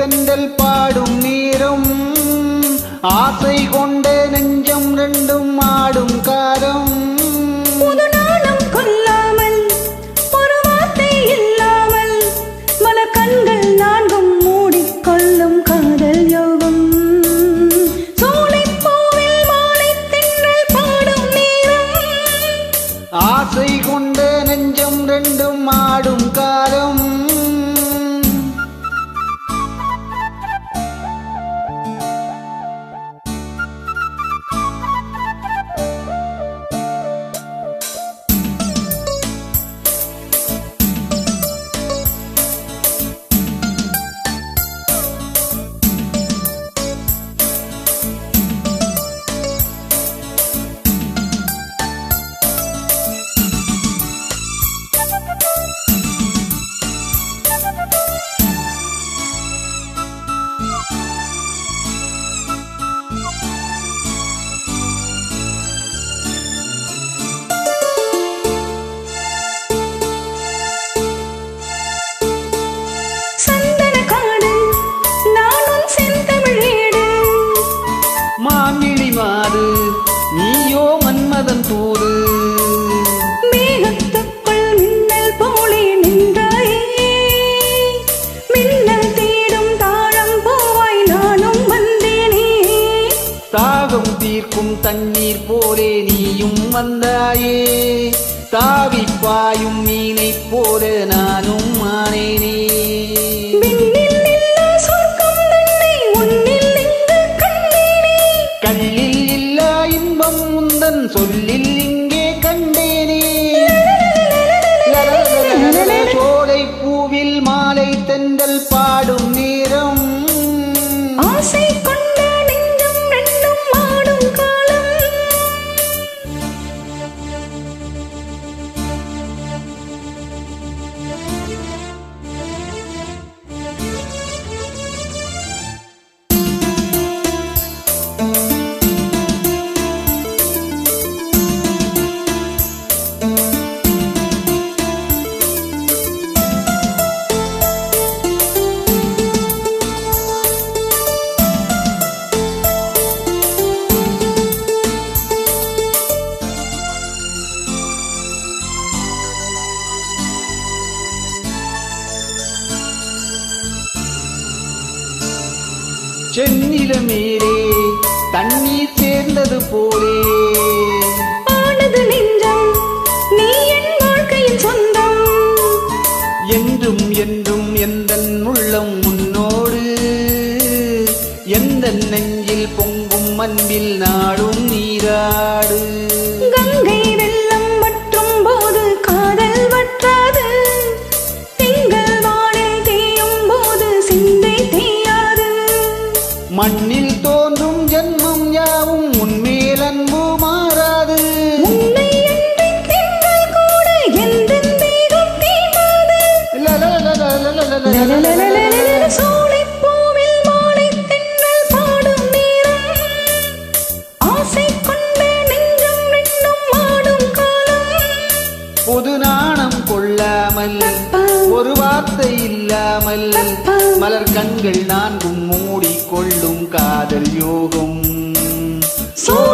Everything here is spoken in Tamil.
தென்றல் பாடும் நேரம் ஆசை கொண்ட நெஞ்ச நானும் வந்தேனே. தாகம் தீர்க்கும் தண்ணீர் போலே நீயும் வந்தாயே. தாவி பாயும் மீனைப் போல நானும் ஆனேனே. சொல்லில் இங்கே கண்டேனே. சோலை பூவில் மாலை தென்றல் பாடும் நீ. சென்னில மேலே தண்ணீர் சேர்ந்தது போலே. ஆனது நெஞ்சம் நீ என் வாழ்க்கையின் சொந்தம். என்றும் என்றும் எந்த உள்ளம் முன்னோடு எந்த நெஞ்சில் பொங்கும் அன்பில் நாடும் ஒரு வார்த்தை இல்லாமல் மலர் கண்கள் நான்கும் மூடிக்கொள்ளும் காதல் யோகம். பூ